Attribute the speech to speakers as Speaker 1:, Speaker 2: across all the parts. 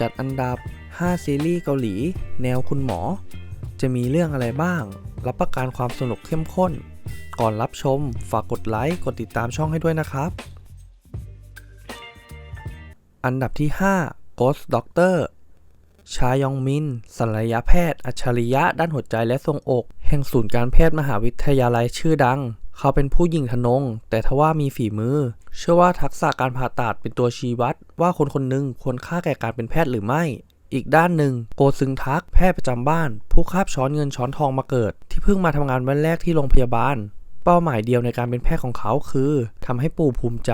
Speaker 1: จัดอันดับ 5 ซีรีส์เกาหลี แนวคุณหมอ จะมีเรื่องอะไรบ้าง รับประกันความสนุกเข้มข้น ก่อนรับชม ฝากกดไลค์ กดติดตามช่องให้ด้วยนะครับ อันดับที่ 5 Ghost Doctor ชายองมินศัลยแพทย์ อัจฉริยะ ด้านหัวใจและทรงอก แห่งศูนย์การแพทย์มหาวิทยาลัยชื่อดัง เขาเป็นผู้หญิงทนง แต่ทว่ามีฝีมือ เชื่อว่าทักษะการผ่าตัดเป็นตัวชี้วัด ว่าคนคนหนึ่งควรค่าแก่การเป็นแพทย์หรือไม่ อีกด้านหนึ่ง โกซึงทัก แพทย์ประจำบ้าน ผู้คาบช้อนเงินช้อนทองมาเกิด ที่เพิ่งมาทำงานวันแรกที่โรงพยาบาล เป้าหมายเดียวในการเป็นแพทย์ของเขาคือทำให้ปู่ภูมิใจ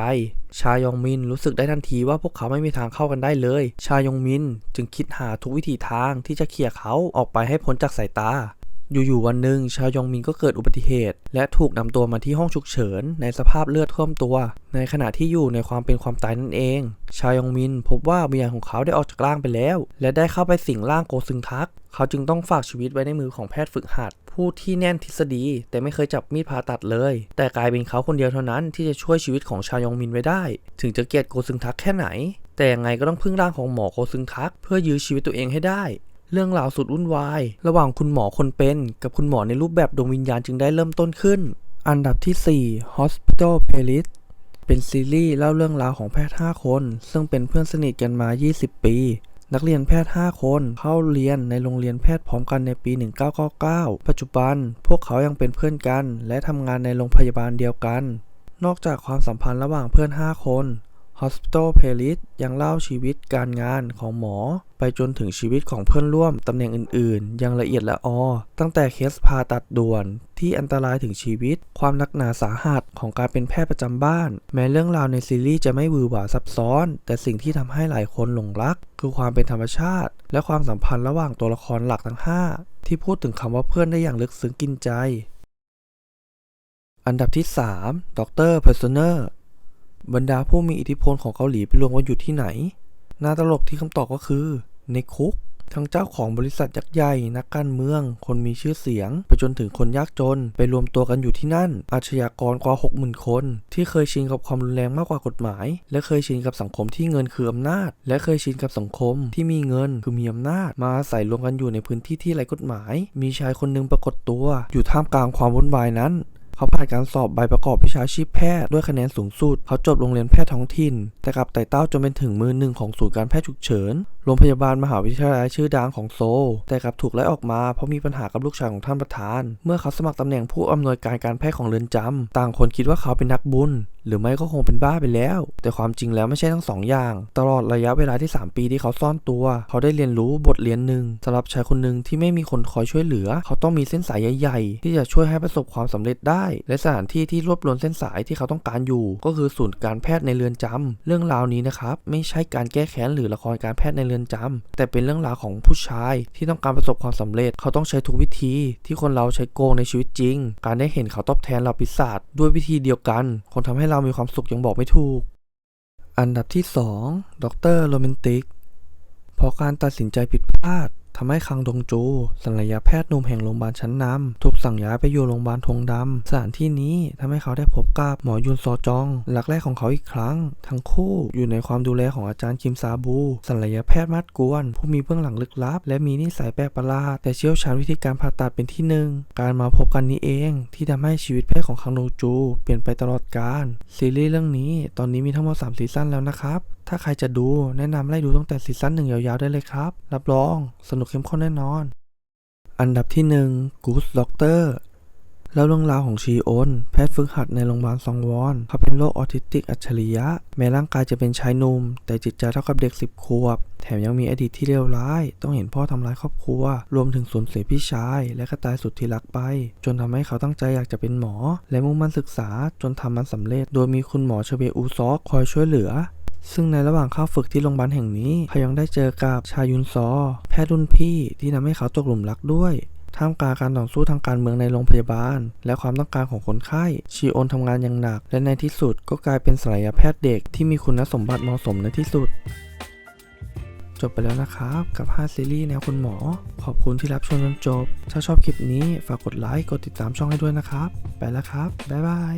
Speaker 1: ชายองมินรู้สึกได้ทันทีว่าพวกเขาไม่มีทางเข้ากันได้เลย ชายองมินจึงคิดหาทุกวิถีทางที่จะเคลียร์เขาออกไปให้พ้นจากสายตา อยู่ๆวันหนึ่งชายองมินก็เกิดอุบัติเหตุ และถูกนำตัวมาที่ห้องฉุกเฉิน ในสภาพเลือดท่วมตัว ในขณะที่อยู่ในความเป็นความตายนั่นเอง ชายองมินพบว่าวิญญาณของเขาได้ออกจากร่างไปแล้ว และได้เข้าไปสิงร่างโกซึงทัก เขาจึงต้องฝากชีวิตไว้ในมือของแพทย์ฝึกหัด ผู้ที่แน่นทฤษฎี แต่ไม่เคยจับมีดผ่าตัดเลย แต่กลายเป็นเขาคนเดียวเท่านั้นที่จะช่วยชีวิตของชายองมินไว้ได้ ถึงจะเกลียดโกซึงทักแค่ไหน แต่ยังไงก็ต้องพึ่งร่างของหมอโกซึงทัก เพื่อยื้อชีวิตตัวเองให้ได้ เรื่องราวสุดวุ่นวาย ระหว่างคุณหมอคนเป็น กับคุณหมอในรูปแบบดวงวิญญาณจึงได้เริ่มต้นขึ้น อันดับที่ 4 Hospital Playlist เป็นซีรีส์เล่าเรื่องราวของแพทย์ 5 คน ซึ่งเป็นเพื่อนสนิทกันมา 20 ปี นักเรียนแพทย์ 5 คนเข้าเรียนในโรงเรียนแพทย์พร้อมกันในปี 1999 ปัจจุบันพวกเขายังเป็นเพื่อนกัน และทำงานในโรงพยาบาลเดียวกัน นอกจากความสัมพันธ์ระหว่างเพื่อน 5 คน Hospital Playlist ยังเล่าชีวิตการงานของหมอ ไปจนถึงชีวิตของเพื่อนร่วมตำแหน่งอื่นๆอย่างละเอียดละออ ตั้งแต่เคสผ่าตัดด่วนที่อันตรายถึงชีวิต ความหนักหนาสาหัสของการเป็นแพทย์ประจำบ้าน แม้เรื่องราวในซีรีส์จะไม่วือหวาซับซ้อน แต่สิ่งที่ทำให้หลายคนหลงรัก คือความเป็นธรรมชาติ และความสัมพันธ์ระหว่างตัวละครหลักทั้ง 5 ที่พูดถึงคำว่าเพื่อนได้อย่างลึกซึ้งกินใจ อันดับที่3ดรเบรรดาผู้มีอิทธิพลของเกาหลีไปรวมกันอยู่ที่ไหน น่าตลกที่คำตอบก็คือ ในคุก ทั้งเจ้าของบริษัทยักษ์ใหญ่ นักการเมือง คนมีชื่อเสียง ไปจนถึงคนยากจน ไปรวมตัวกันอยู่ที่นั่น อาชญากรกว่า 60,000 คน ที่เคยชินกับความรุนแรงมากกว่ากฎหมาย และเคยชินกับสังคมที่เงินคืออำนาจ และเคยชินกับสังคมที่มีเงินคือมีอำนาจ มาอาศัยรวมกันอยู่ในพื้นที่ที่ไร้กฎหมาย มีชายคนหนึ่งปรากฏตัว อยู่ท่ามกลางความวุ่นวายนั้น เขาผ่านการสอบใบประกอบวิชาชีพแพทย์ด้วยคะแนนสูงสุด เขาจบโรงเรียนแพทย์ท้องถิ่น แต่กลับไต่เต้าจนเป็นถึงมือหนึ่งของศูนย์การแพทย์ฉุกเฉินโรงพยาบาลมหาวิทยาลัยชื่อดังของโซลแต่กลับถูกไล่ออกมาเพราะมีปัญหากับลูกชายของท่านประธาน เมื่อเขาสมัครตำแหน่งผู้อำนวยการการแพทย์ของเรือนจำต่างคนคิดว่าเขาเป็นนักบุญ หรือไม่ก็คงเป็นบ้าไปแล้ว แต่ความจริงแล้วไม่ใช่ทั้งสองอย่าง ตลอดระยะเวลาที่ 3 ปีที่เขาซ่อนตัว เขาได้เรียนรู้บทเรียนหนึ่งสำหรับชายคนหนึ่งที่ไม่มีคนคอยช่วยเหลือ เขาต้องมีเส้นสายใหญ่ๆที่จะช่วยให้ประสบความสำเร็จได้ และสถานที่ที่รวบรวมเส้นสายที่เขาต้องการอยู่ ก็คือศูนย์การแพทย์ในเรือนจำเรื่องราวนี้นะครับไม่ใช่การแก้แค้นหรือละครการแพทย์ในเรือนจำแต่เป็นเรื่องราวของผู้ชายที่ต้องการประสบความสำเร็จ เขาต้องใช้ทุกวิธีที่คนเราใช้โกงในชีวิตจริง การได้เห็นเขาตอบแทนเราปีศาจด้วยวิธีเดียวกัน คนทำให้เรามีความสุขยังบอกไม่ถูก อันดับที่2ดรโรแมนติกเพราะการตัดสินใจผิดพลาด ทำให้คังดงจูศัลยแพทย์หนุ่มแห่งโรงพยาบาลชั้นนำถูกสั่งย้ายไปอยู่โรงพยาบาลธงดำสถานที่นี้ทำให้เขาได้พบกับหมอยุนซอจองหลักแรกของเขาอีกครั้ง ทั้งคู่อยู่ในความดูแลของอาจารย์คิมซาบูศัลยแพทย์มัดกวน ผู้มีเบื้องหลังลึกลับ และมีนิสัยแปลกประหลาดแต่เชี่ยวชาญวิธีการผ่าตัดเป็นที่หนึ่งการมาพบกันนี้เอง ที่ทำให้ชีวิตแพทย์ของคังดงจู เปลี่ยนไปตลอดกาลซีรีส์เรื่องนี้ตอนนี้มีทั้งหมด3ซีซั่นแล้วนะครับ ถ้าใครจะดูแนะนำไล่ดูตั้งแต่ซีซั่นหนึ่งยาวๆได้เลยครับ รับรองสนุกเข้มข้นแน่นอน อันดับที่ 1 Goose Doctor แล้วเรื่องราวของชีโอน แพทย์ฝึกหัดในโรงพยาบาลซองวอน เขาเป็นโรคออทิสติกอัจฉริยะ แม้ร่างกายจะเป็นชายหนุ่ม แต่จิตใจเท่ากับเด็ก 10 ขวบ แถมยังมีอดีตที่เลวร้าย ต้องเห็นพ่อทำร้ายครอบครัว รวมถึงสูญเสียพี่ชาย และก็ตายสุดที่รักไป จนทำให้เขาตั้งใจอยากจะเป็นหมอ และมุ่งมั่นศึกษาจนทำมันสำเร็จ โดยมีคุณหมอเชเบอูซอกคอยช่วยเหลือ ซึ่งในระหว่างเข้าฝึกที่โรงพยาบาลแห่งนี้เขายังได้เจอกับชายุนซอ แพทย์รุ่นพี่ที่ทำให้เขาตกหลุมรักด้วย ท่ามกลางการต่อสู้ทางการเมืองในโรงพยาบาล และความต้องการของคนไข้ชีโอนทำงานอย่างหนัก และในที่สุดก็กลายเป็นศัลยแพทย์เด็กที่มีคุณสมบัติเหมาะสมในที่สุดจบไปแล้วนะครับกับ 5 ซีรีส์แนวคุณหมอ ขอบคุณที่รับชมจนจบ ถ้าชอบคลิปนี้ฝากกดไลค์ กดติดตามช่องให้ด้วยนะครับ ไปแล้วครับ บ๊ายบาย